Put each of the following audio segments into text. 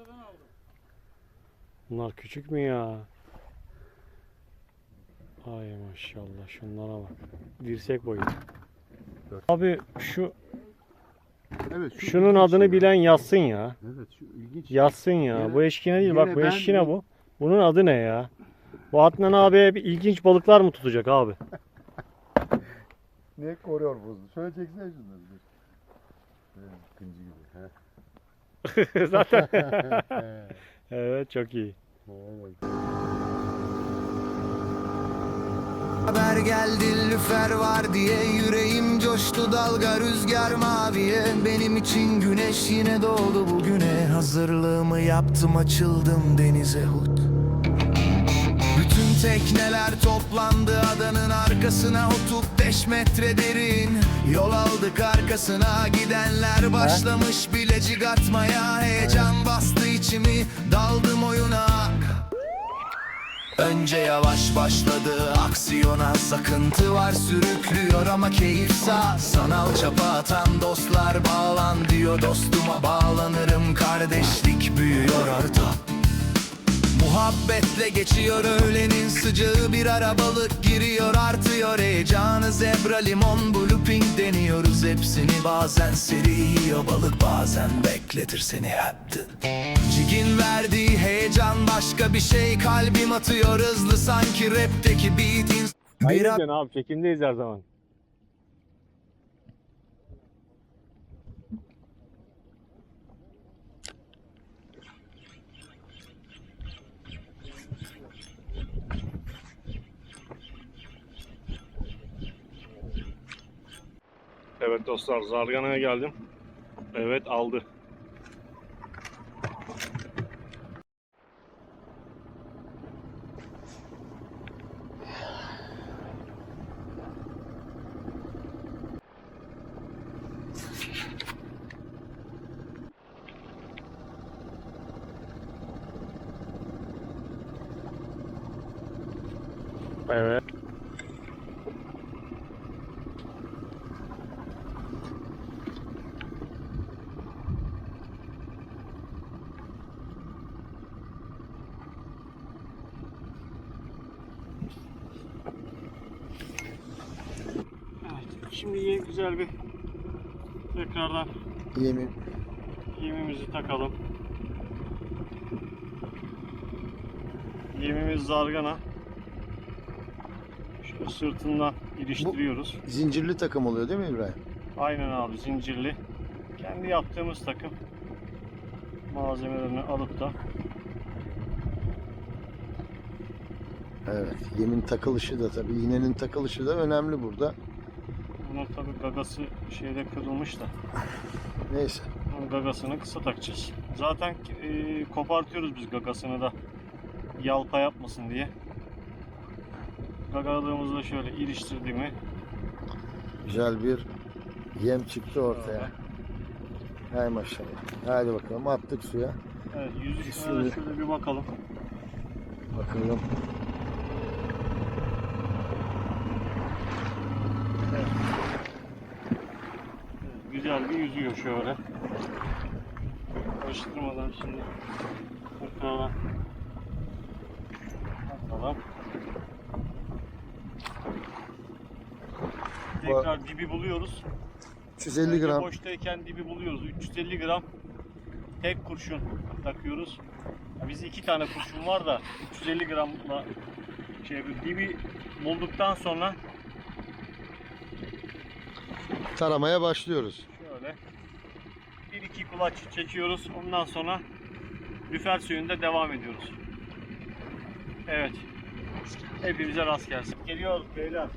Ortadan aldım. Bunlar küçük mü ya? Ay maşallah şunlara bak. Dirsek boyu. Abi şu Evet. şu şunun ilginç adını ya. bilen yazsın ya. Evet şu ilginç. Yazsın ya. Yine- bu eşkine değil bak yine bu ben- eşkine bu. Bunun adı ne ya? Bu Adnan abi bir ilginç balıklar mı tutacak abi? Ne koruyor buzlu? Şöyle çeksene şunları. dur. Evet, Kıncı gibi. He. Zaten. evet çok iyi. Haber geldi lüfer var diye Yüreğim coştu dalga rüzgar maviye Benim için güneş yine doğdu bugüne Hazırlığımı yaptım açıldım denize hut bütün tekneler toplandı adanın arkasına Otup 5 metre derin. Yol aldık arkasına Gidenler başlamış bilecik atmaya. Heyecan bastı içimi Daldım oyuna. Önce yavaş başladı aksiyona Sakıntı var sürüklüyor ama keyif sağ. Sanal çapa atan dostlar bağlan diyor Dostuma bağlanırım. Kardeşlik büyüyor orada Muhabbetle geçiyor öğlenin sıcağı Bir arabalık giriyor artıyor heyecanı. Zebra limon bu looping deniyoruz hepsini. Bazen seri yiyor balık bazen bekletir seni hepti Cigin verdiği heyecan başka bir şey. Kalbim atıyor hızlı sanki rapteki beat Aynen abi çekimdeyiz her zaman. Evet dostlar Zargana'ya geldim. Evet aldı. Evet. Evet, şimdi yeni güzel bir tekrardan Yemin. yemimizi takalım. Yemimiz zargana. Şöyle sırtından iliştiriyoruz. Zincirli takım oluyor değil mi İbrahim? Aynen abi zincirli. Kendi yaptığımız takım. Malzemelerini alıp da Evet. Yemin takılışı da tabii iğnenin takılışı da önemli burada. Bunun tabi gagası şeyde kırılmış da Neyse. bunun gagasını kısa takacağız. Zaten e, kopartıyoruz biz gagasını da yalpa yapmasın diye. Gagalığımızı da şöyle iliştirdi mi Güzel bir yem çıktı ortaya. Hay maşallah. Hadi bakalım attık suya. Evet yüzü Bismillah. şöyle bir bakalım. Bakalım. Evet, güzel bir yüzüyor şöyle. Karıştırmadan şimdi tekrardan atalım. Tekrar dibi buluyoruz. 350 Önce gram. boştayken dibi buluyoruz. 350 gram tek kurşun takıyoruz. Bizde iki tane kurşun var da 350 gramla şey yapıyoruz. Dibi bulduktan sonra Taramaya başlıyoruz. Şöyle bir iki kulaç çekiyoruz. Ondan sonra lüfer suyunda devam ediyoruz. Evet. Hepimize rast gelsin. Geliyoruz beyler.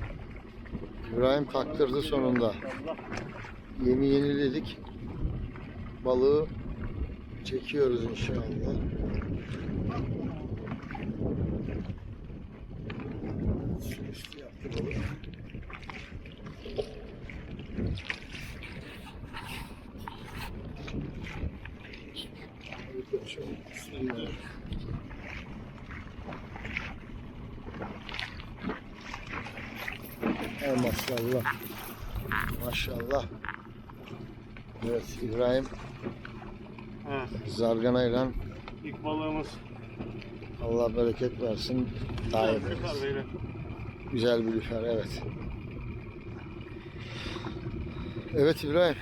İbrahim taktırdı sonunda. Yemi yeniledik. Balığı çekiyoruz inşallah. Üstü yaptı balık. Bismillah. Hay maşallah. Maşallah. Evet İbrahim Evet. zarganayla İlk balığımız. Allah bereket versin. Daim beyler. Güzel bir lüfer evet. Evet İbrahim.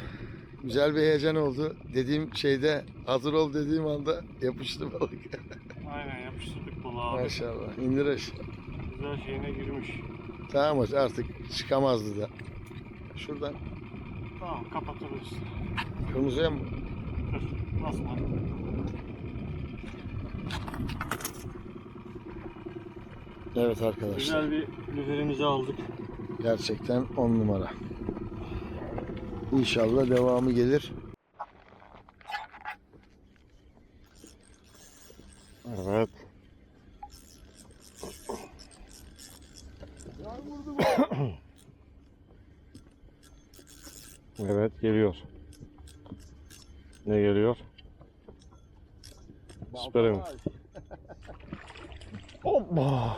Güzel bir heyecan oldu. Dediğim şeyde hazır ol dediğim anda yapıştı balık. Aynen yapıştırdık balığı abi. Maşallah. İndir aşağı. Güzel şeyine girmiş. Tamam artık çıkamazdı da. Şuradan Tamam kapatırız. kırmızıya mı? Kır. Basma. Evet arkadaşlar. Güzel bir lüferimizi aldık. Gerçekten on numara. İnşallah devamı gelir. Evet. evet geliyor. Ne geliyor? Süperim. Hoppa.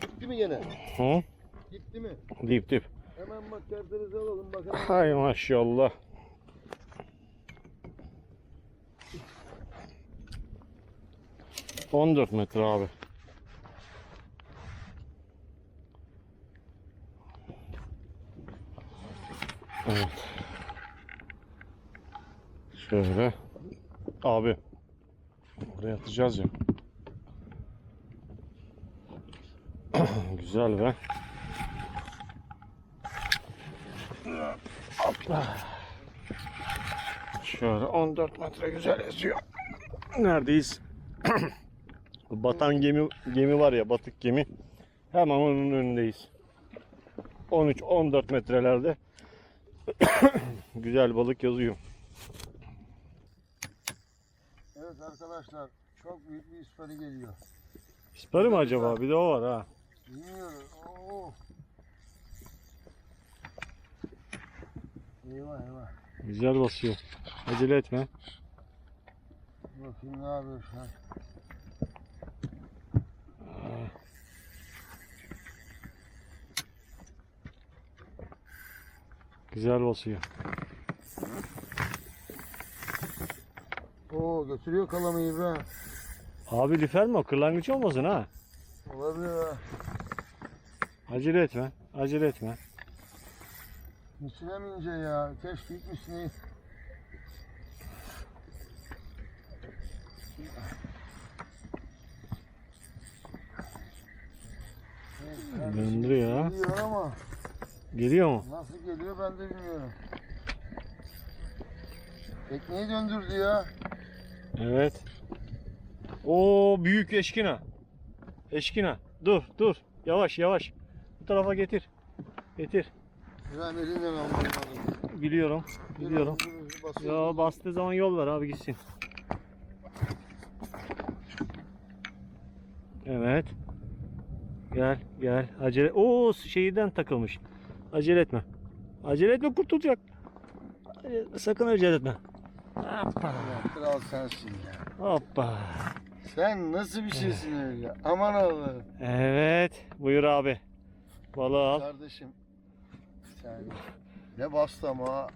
Gitti mi gene? Hı? Gitti mi? Dip dip. Hemen bak kartınızı alalım bakalım. Hay maşallah. On dört metre abi. Evet. Şöyle. Abi. Buraya atacağız ya. Güzel be. Şöyle 14 metre güzel yazıyor. Neredeyiz? Batan gemi gemi var ya batık gemi. Hemen onun önündeyiz. 13-14 metrelerde güzel balık yazıyor. Evet arkadaşlar çok büyük bir ispari geliyor. İspari mi acaba? Bir de o var ha. Bilmiyorum. Oo. Eyvah eyvah. Güzel basıyor. Acele etme. Bakayım ne yapıyor şu an. Güzel basıyor. Oo götürüyor kalamayı İbrahim. Abi lüfer mi o? Kırlangıç olmasın ha? Olabilir ha. Acele etme. Acele etme. Misine mi ince ya? Keşke ilk misineyi. Döndürüyor ha. Geliyor ama Geliyor mu? nasıl geliyor ben de bilmiyorum. Tekneyi döndürdü ya. Evet. O büyük eşkina. Eşkina. Dur dur. Yavaş yavaş. Bu tarafa getir. Getir. İbrahim elinle ben bulmadım. Biliyorum. Biliyorum. Ya bastığı zaman yol ver abi gitsin. Evet. Gel gel. Acele. Oo şeyden takılmış. Acele etme. Acele etme kurtulacak. Acele- Sakın acele etme. Hoppa. Kral sensin ya. Hoppa. Sen nasıl bir şeysin öyle? Aman Allah'ım. Evet. Buyur abi. Balığı al. Kardeşim. Sen ne bastı ama.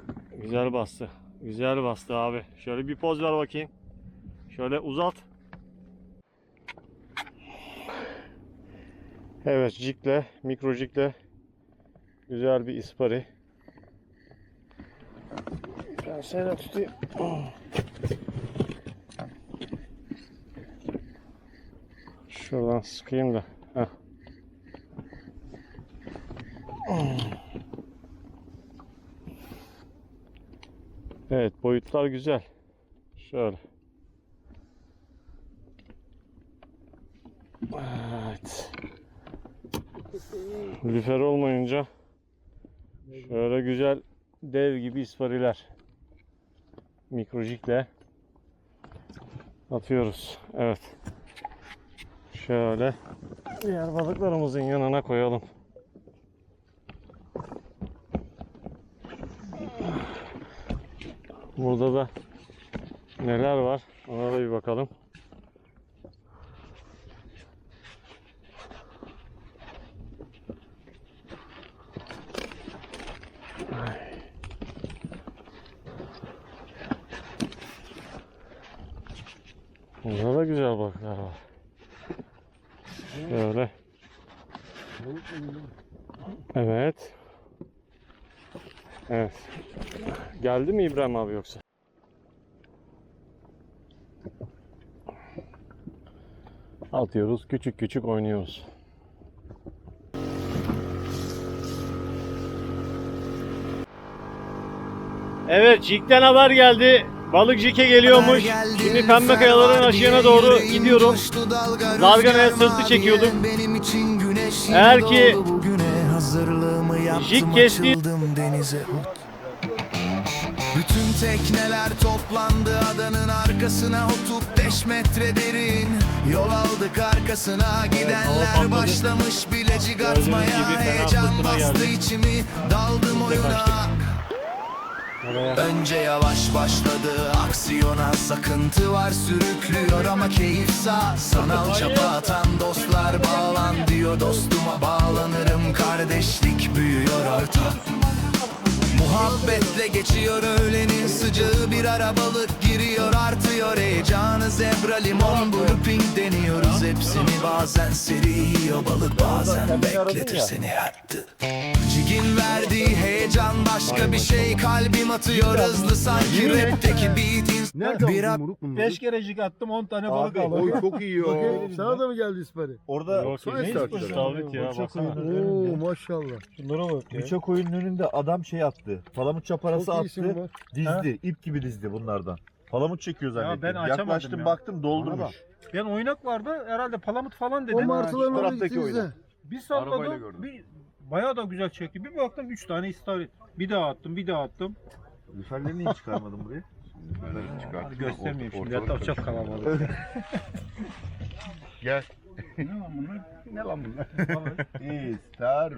Güzel bastı. Güzel bastı abi. Şöyle bir poz ver bakayım. Şöyle uzat. Evet jikle, mikro jikle güzel bir ispari. Ben seni tutayım. Şuradan sıkayım da. Heh. Evet boyutlar güzel. Şöyle. Evet. Lüfer olmayınca şöyle güzel dev gibi ispariler. Mikrojikle atıyoruz. Evet. Şöyle diğer balıklarımızın yanına koyalım. Burada da neler var? Ona da bir bakalım. Burada da güzel balıklar var. Şöyle. Evet. Evet. Geldi mi İbrahim abi yoksa? Atıyoruz, küçük küçük oynuyoruz. Evet, Jik'ten haber geldi. Balık Jik'e geliyormuş. Şimdi Pembe Kayaların aşığına doğru gidiyorum. Zarganaya sırtı çekiyordum. Eğer ki jig kesti- bütün tekneler toplandı adanın arkasına otup 5 metre derin Yol aldık arkasına gidenler başlamış atmaya fena Heyecan bastı içimi daldım oyuna. Oraya. Önce yavaş başladı aksiyona Sakıntı var sürüklüyor ama keyif sağ. Sanal çapa atan dostlar bağlan diyor Dostuma bağlanırım kardeşlik büyüyor ortak Muhabbetle geçiyor öğlenin sıcağı Bir arabalık giriyor artıyor heyecanı. Zebra limon looping deniyoruz hepsini Bazen seri yiyor balık bazen bekletir seni hattı Cigin verdiği heyecan başka bir şey Kalbim atıyor hızlı sanki rapteki beat Nerede Bir aldın moruk bunu? 5 kerecik attım 10 tane balık Abi aldım. oy çok iyi Bakayım, o. sana da mı geldi ispari? Orada Yok, Son ne istavrit ya, baksana. Oo maşallah. Şunlara bak ya. Birçok oyunun önünde adam şey attı. Palamut çaparası Çok iyisin attı. Dizdi. ip gibi dizdi bunlardan. Palamut çekiyor zannettim. ben açamadım Yaklaştım ya. baktım doldurmuş. Ben oynak vardı herhalde palamut falan O dedim. martıların orada taraftaki gittiniz de. oyna. Bir Arabayla salladım. gördüm. Bir, bayağı da güzel çekti. Bir baktım 3 tane istavrit. Bir daha attım, bir daha attım. Lüferleri niye çıkarmadın buraya? Hadi göstermeyeyim şimdi. Hatta çok kalabalık. Gel. ne lan bunlar? Ne lan bunlar? İster.